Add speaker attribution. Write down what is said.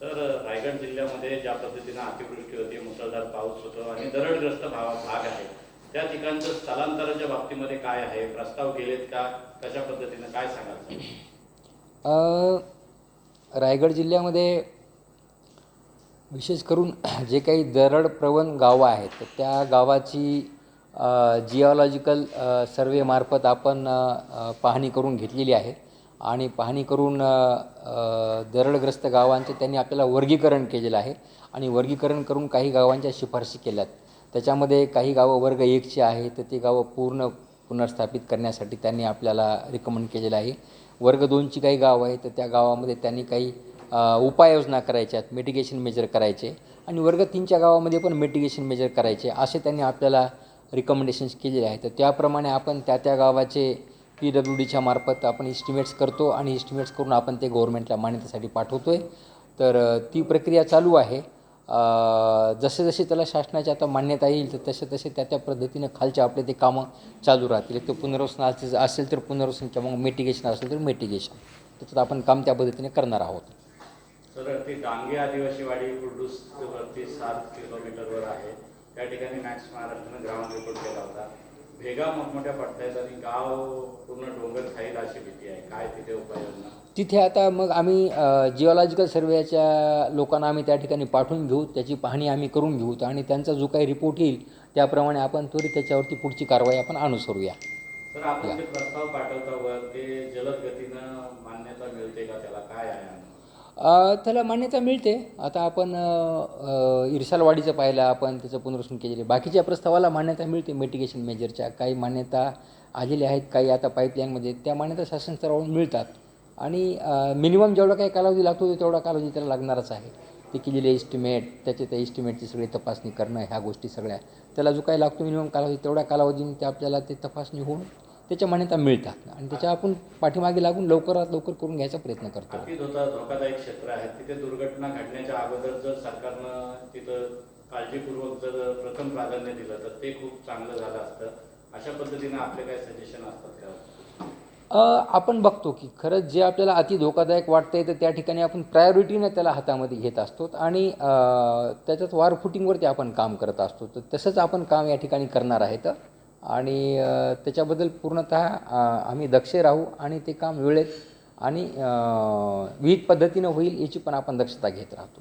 Speaker 1: तर रायगड जिल्ह्यामध्ये ज्या पद्धतीनं अतिवृष्टी होती मुसळधार पाऊस होतो आणि दरडग्रस्त भाग आहे त्या ठिकाणचं स्थलांतराच्या बाबतीमध्ये काय आहे? प्रस्ताव गेलेत का? कशा पद्धतीनं? काय सांगाल?
Speaker 2: रायगड जिल्ह्यामध्ये विशेष करून जे काही दरड प्रवण गावं आहेत तर त्या गावाची जिओलॉजिकल सर्वेमार्फत आपण पाहणी करून घेतलेली आहे. आणि पाहणी करून दरडग्रस्त गावांचे त्यांनी आपल्याला वर्गीकरण केलेलं आहे. आणि वर्गीकरण करून काही गावांच्या शिफारशी केल्यात. त्याच्यामध्ये काही गावं वर्ग एकची आहे तर ती गावं पूर्ण पुनर्स्थापित करण्यासाठी त्यांनी आपल्याला रिकमेंड केलेलं आहे. वर्ग दोनची काही गावं आहे तर त्या गावामध्ये त्यांनी काही उपाययोजना करायच्या आहेत. मिटिगेशन मेजर करायचे. आणि वर्ग तीनच्या गावामध्ये पण मिटिगेशन मेजर करायचे असे त्यांनी आपल्याला रिकमेंडेशन्स केलेले आहेत. तर त्याप्रमाणे आपण त्या त्या गावाचे पी डब्ल्यू डीच्या मार्फत आपण इस्टिमेट्स करतो आणि इस्टिमेट्स करून आपण ते गव्हर्नमेंटला मान्यतेसाठी पाठवतो आहे तर ती प्रक्रिया चालू आहे. जसे जसे त्याला शासनाची आता मान्यता येईल तर तसे तसे त्या त्या पद्धतीनं खालचे आपले ते कामं चालू राहतील. एक तर पुनर्वसन असेल असेल तर पुनर्वसन किंवा मग मिटिगेशन असेल तर मेटिगेशन त्याच्यात आपण काम त्या पद्धतीने करणार आहोत.
Speaker 1: सर ती डांगे आदिवासी वाडी सात किलोमीटरवर आहे. त्या ठिकाणी मॅक्स महाराष्ट्रानं ग्राउंड रिपोर्ट केला होता. भेगा मोठमोठ्या पडतायत आणि गाव पूर्ण डोंगर खाईल अशी भीती आहे. काय तिथे उपाययोजना?
Speaker 2: तिथे आता मग आम्ही जिओलॉजिकल सर्वेच्या लोकांना आम्ही त्या ठिकाणी पाठवून घेऊ. त्याची पाहणी आम्ही करून घेऊ. आणि त्यांचा जो काही रिपोर्ट येईल त्याप्रमाणे आपण त्वरित त्याच्यावरती पुढची कारवाई आपण अनुसरूया
Speaker 1: तर आपण जे प्रस्ताव पाठवता वर ते जलद गतीनं मान्यता मिळते का त्याला? काय आहे
Speaker 2: त्याला मान्यता मिळते. आता आपण इरशालवाडीचं पाहिलं आपण त्याचं पुनर्वसन केलेले बाकीच्या प्रस्तावाला मान्यता मिळते मिटिगेशन मेजरच्या काही मान्यता आलेल्या आहेत काही आता पाईपलाईनमध्ये त्या मान्यता शासन स्तरावरून मिळतात. आणि मिनिमम जेवढा काही कालावधी लागतो तेवढा कालावधी त्याला लागणारच आहे. ते केलेले एस्टिमेट त्याचे त्या एस्टिमेटची सगळी तपासणी करणं ह्या गोष्टी सगळ्या. त्याला जो काही लागतो मिनिमम कालावधी तेवढ्या कालावधीने ते आपल्याला ते तपासणी होऊन त्याच्या मान्यता मिळतात आणि त्याच्या आपण पाठीमागे लागून लवकरात लवकर करून घ्यायचा प्रयत्न करतो.
Speaker 1: धोकादायक क्षेत्र आहे तिथे दुर्घटना घडण्याच्या अगोदर जर सरकारनं तिथं काळजीपूर्वक जर प्रथम प्राधान्य दिलं तर ते खूप चांगलं झालं असतं. अशा पद्धतीनं आपले काय सजेशन असतात का?
Speaker 2: आपण बघतो की खरंच जे आपल्याला अति धोकादायक वाटतंय तर त्या ठिकाणी आपण प्रायोरिटीने त्याला हातामध्ये घेत असतो. आणि त्याच्यात वार फुटिंगवरती आपण काम करत असतो. तर तसंच आपण काम या ठिकाणी करणार आहेत आणि त्याच्याबद्दल पूर्णतः आम्ही दक्ष राहू आणि ते काम वेळेत आणि विविध विहित पद्धतीनं होईल याची पण आपण दक्षता घेत राहतो.